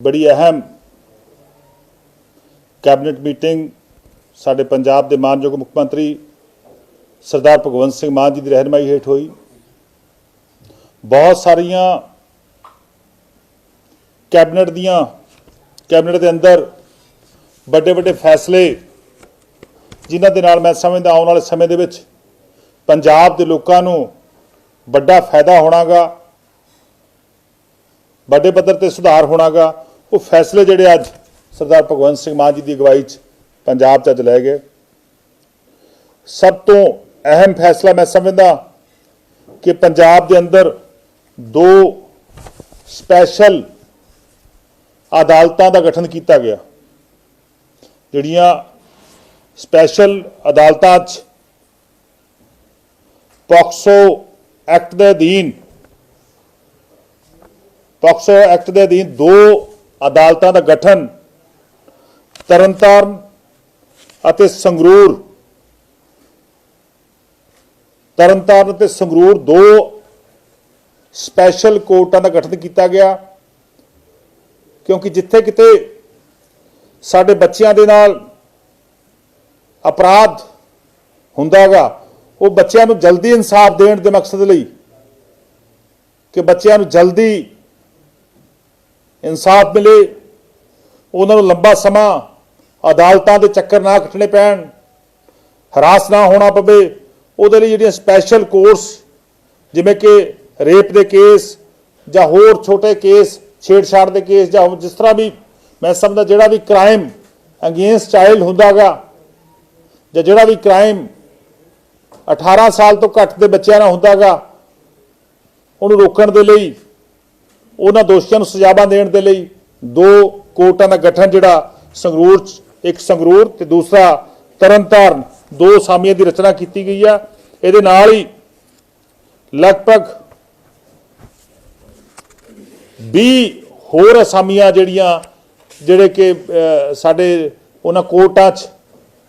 ਬੜੀ ਅਹਿਮ cabinet meeting ਸਾਡੇ ਪੰਜਾਬ ਦੇ ਮਾਨਯੋਗ ਮੁੱਖ ਮੰਤਰੀ ਸਰਦਾਰ ਭਗਵੰਤ ਸਿੰਘ ਮਾਨ ਜੀ ਦੀ ਰਹਿਨਮਾਈ ਹੇਠ ਹੋਈ। ਬਹੁਤ ਸਾਰੀਆਂ ਕੈਬਨਿਟ ਦੀਆਂ, ਕੈਬਨਿਟ ਦੇ ਅੰਦਰ ਵੱਡੇ ਵੱਡੇ ਫੈਸਲੇ ਜਿਨ੍ਹਾਂ ਦੇ ਨਾਲ ਮੈਂ ਸਮਝਦਾ ਆਉਣ ਵਾਲੇ ਸਮੇਂ ਦੇ ਵਿੱਚ ਪੰਜਾਬ ਦੇ ਲੋਕਾਂ ਨੂੰ ਵੱਡਾ ਫਾਇਦਾ ਹੋਣਾਗਾ, ਵੱਡੇ ਪੱਧਰ ਤੇ ਸੁਧਾਰ ਹੋਣਾਗਾ। ਉਹ ਫੈਸਲੇ ਜਿਹੜੇ ਅੱਜ ਸਰਦਾਰ ਭਗਵੰਤ ਸਿੰਘ ਮਾਨ ਜੀ ਦੀ ਅਗਵਾਈ 'ਚ ਪੰਜਾਬ 'ਚ ਅੱਜ ਲਏ ਗਏ। ਸਭ ਤੋਂ ਅਹਿਮ ਫੈਸਲਾ ਮੈਂ ਸਮਝਦਾ ਕਿ ਪੰਜਾਬ ਦੇ ਅੰਦਰ ਦੋ ਸਪੈਸ਼ਲ ਅਦਾਲਤਾਂ ਦਾ ਗਠਨ ਕੀਤਾ ਗਿਆ। ਜਿਹੜੀਆਂ ਸਪੈਸ਼ਲ ਅਦਾਲਤਾਂ 'ਚ ਪੋਕਸੋ ਐਕਟ ਦੇ ਅਧੀਨ, ਪੋਕਸੋ ਐਕਟ ਦੇ ਅਧੀਨ ਦੋ ਅਦਾਲਤਾਂ ਦਾ ਗਠਨ, ਤਰਨਤਾਰਨ ਅਤੇ ਸੰਗਰੂਰ। ਤਰਨਤਾਰਨ ਅਤੇ ਸੰਗਰੂਰ ਦੋ ਸਪੈਸ਼ਲ ਕੋਰਟਾਂ ਦਾ ਗਠਨ ਕੀਤਾ ਗਿਆ, ਕਿਉਂਕਿ ਜਿੱਥੇ ਕਿਤੇ ਸਾਡੇ ਬੱਚਿਆਂ ਦੇ ਨਾਲ ਅਪਰਾਧ ਹੁੰਦਾਗਾ ਉਹ ਬੱਚਿਆਂ ਨੂੰ ਜਲਦੀ ਇਨਸਾਫ ਦੇਣ ਦੇ ਮਕਸਦ ਲਈ ਕਿ ਬੱਚਿਆਂ ਨੂੰ ਜਲਦੀ ਇਨਸਾਫ ਮਿਲੇ, ਉਹਨਾਂ ਨੂੰ ਲੰਬਾ ਸਮਾਂ ਅਦਾਲਤਾਂ ਦੇ ਚੱਕਰ ਨਾ ਕੱਟਣੇ ਪੈਣ, ਹਰਾਸ ਨਾ ਹੋਣਾ ਪਵੇ, ਉਹਦੇ ਲਈ ਜਿਹੜੀਆਂ ਸਪੈਸ਼ਲ ਕੋਰਸ ਜਿਵੇਂ ਕਿ ਰੇਪ ਦੇ ਕੇਸ ਜਾਂ ਹੋਰ ਛੋਟੇ ਕੇਸ ਛੇੜਛਾੜ ਦੇ ਕੇਸ ਜਾਂ ਜਿਸ ਤਰ੍ਹਾਂ ਵੀ ਮੈਂ ਸਮਝਦਾ ਜਿਹੜਾ ਵੀ ਕ੍ਰਾਈਮ ਅਗੇਂਸਟ ਚਾਈਲਡ ਹੁੰਦਾਗਾ ਜਾਂ ਜਿਹੜਾ ਵੀ ਕ੍ਰਾਈਮ 18 ਸਾਲ ਤੋਂ ਘੱਟ ਦੇ ਬੱਚਿਆਂ ਨਾਲ ਹੁੰਦਾਗਾ ਉਹਨੂੰ ਰੋਕਣ ਦੇ ਲਈ ਉਹਨਾਂ ਦੋਸ਼ੀਆਂ ਨੂੰ ਸਜ਼ਾਵਾਂ ਦੇਣ ਦੇ ਲਈ ਦੋ ਕੋਰਟਾਂ ਦਾ ਗਠਨ ਜਿਹੜਾ ਸੰਗਰੂਰ 'ਚ, ਇੱਕ ਸੰਗਰੂਰ ਤੇ ਦੂਸਰਾ ਤਰਨਤਾਰਨ, ਦੋ ਸਾਮੀਆਂ ਦੀ ਰਚਨਾ ਕੀਤੀ ਗਈ ਆ। ਇਹਦੇ ਨਾਲ ਹੀ ਲਗਭਗ 20 ਹੋਰ ਅਸਾਮੀਆਂ ਜਿਹੜੀਆਂ, ਜਿਹੜੇ ਕਿ ਸਾਡੇ ਉਹਨਾਂ ਕੋਰਟਾਂ 'ਚ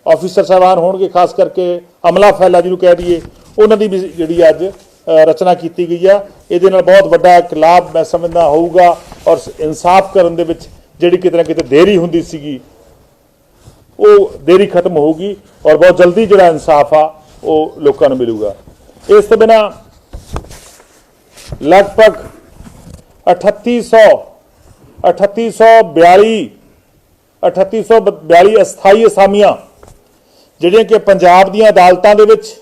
ਆਫੀਸਰ ਸਾਹਿਬਾਨ ਹੋਣਗੇ, ਖਾਸ ਕਰਕੇ ਅਮਲਾ ਫੈਲਾ ਜਿਹਨੂੰ ਕਹਿ ਦਈਏ, ਉਹਨਾਂ ਦੀ ਵੀ ਜਿਹੜੀ ਅੱਜ ਰਚਨਾ ਕੀਤੀ ਗਈ ਆ। ਇਹਦੇ ਨਾਲ ਬਹੁਤ ਵੱਡਾ ਇੱਕ ਲਾਭ ਮੈਂ ਸਮਝਦਾ ਹੋਊਗਾ ਔਰ ਇਨਸਾਫ ਕਰਨ ਦੇ ਵਿੱਚ ਜਿਹੜੀ ਕਿਤੇ ਨਾ ਕਿਤੇ ਦੇਰੀ ਹੁੰਦੀ ਸੀਗੀ, ਉਹ ਦੇਰੀ ਖਤਮ ਹੋਊਗੀ ਔਰ ਬਹੁਤ ਜਲਦੀ ਜਿਹੜਾ ਇਨਸਾਫ ਆ, ਉਹ ਲੋਕਾਂ ਨੂੰ ਮਿਲੂਗਾ। ਇਸ ਤੋਂ ਬਿਨਾ ਲਗਭਗ 3800 3842 3842 ਅਸਥਾਈ ਅਸਾਮੀਆਂ, ਜਿਹੜੀਆਂ ਕਿ ਪੰਜਾਬ ਦੀਆਂ ਅਦਾਲਤਾਂ ਦੇ ਵਿੱਚ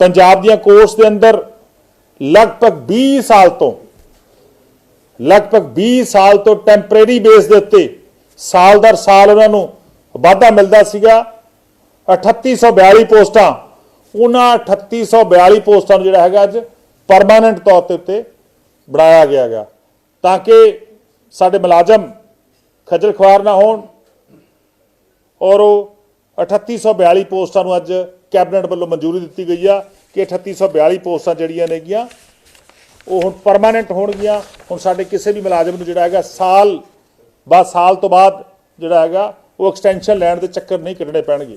ਪੰਜਾਬ ਦੀਆਂ ਕੋਰਟਸ ਦੇ ਅੰਦਰ ਲਗਭਗ 20 ਸਾਲ ਤੋਂ, ਲਗਭਗ 20 ਸਾਲ ਤੋਂ ਟੈਂਪਰੇਰੀ ਬੇਸ ਦੇ ਉੱਤੇ ਸਾਲ ਦਰ ਸਾਲ ਉਹਨਾਂ ਨੂੰ ਵਾਧਾ ਮਿਲਦਾ ਸੀਗਾ। 3842 ਪੋਸਟਾਂ, ਉਹਨਾਂ 3842 ਪੋਸਟਾਂ ਨੂੰ ਜਿਹੜਾ ਹੈਗਾ ਅੱਜ ਪਰਮਾਨੈਂਟ ਤੌਰ ਤੇ ਉੱਤੇ ਬਣਾਇਆ ਗਿਆ ਹੈਗਾ। ਤਾਂ ਕਿ ਸਾਡੇ ਮੁਲਾਜ਼ਮ ਖੱਜਲ ਖੁਆਰ ਨਾ ਹੋਣ ਔਰ ਉਹ 3842 ਪੋਸਟਾਂ ਨੂੰ ਅੱਜ ਕੈਬਨਿਟ ਵੱਲੋਂ ਮਨਜ਼ੂਰੀ ਦਿੱਤੀ ਗਈ ਆ ਕਿ 3842 ਪੋਸਟਾਂ ਜਿਹੜੀਆਂ ਨੇਗੀਆਂ, ਉਹ ਹੁਣ ਪਰਮਾਨੈਂਟ ਹੋਣਗੀਆਂ। ਹੁਣ ਸਾਡੇ ਕਿਸੇ ਵੀ ਮੁਲਾਜ਼ਮ ਨੂੰ ਜਿਹੜਾ ਹੈਗਾ ਸਾਲ ਬਾਅਦ, ਸਾਲ ਤੋਂ ਬਾਅਦ ਜਿਹੜਾ ਹੈਗਾ, ਉਹ ਐਕਸਟੈਂਸ਼ਨ ਲੈਣ ਦੇ ਚੱਕਰ ਨਹੀਂ ਕੱਢਣੇ ਪੈਣਗੇ।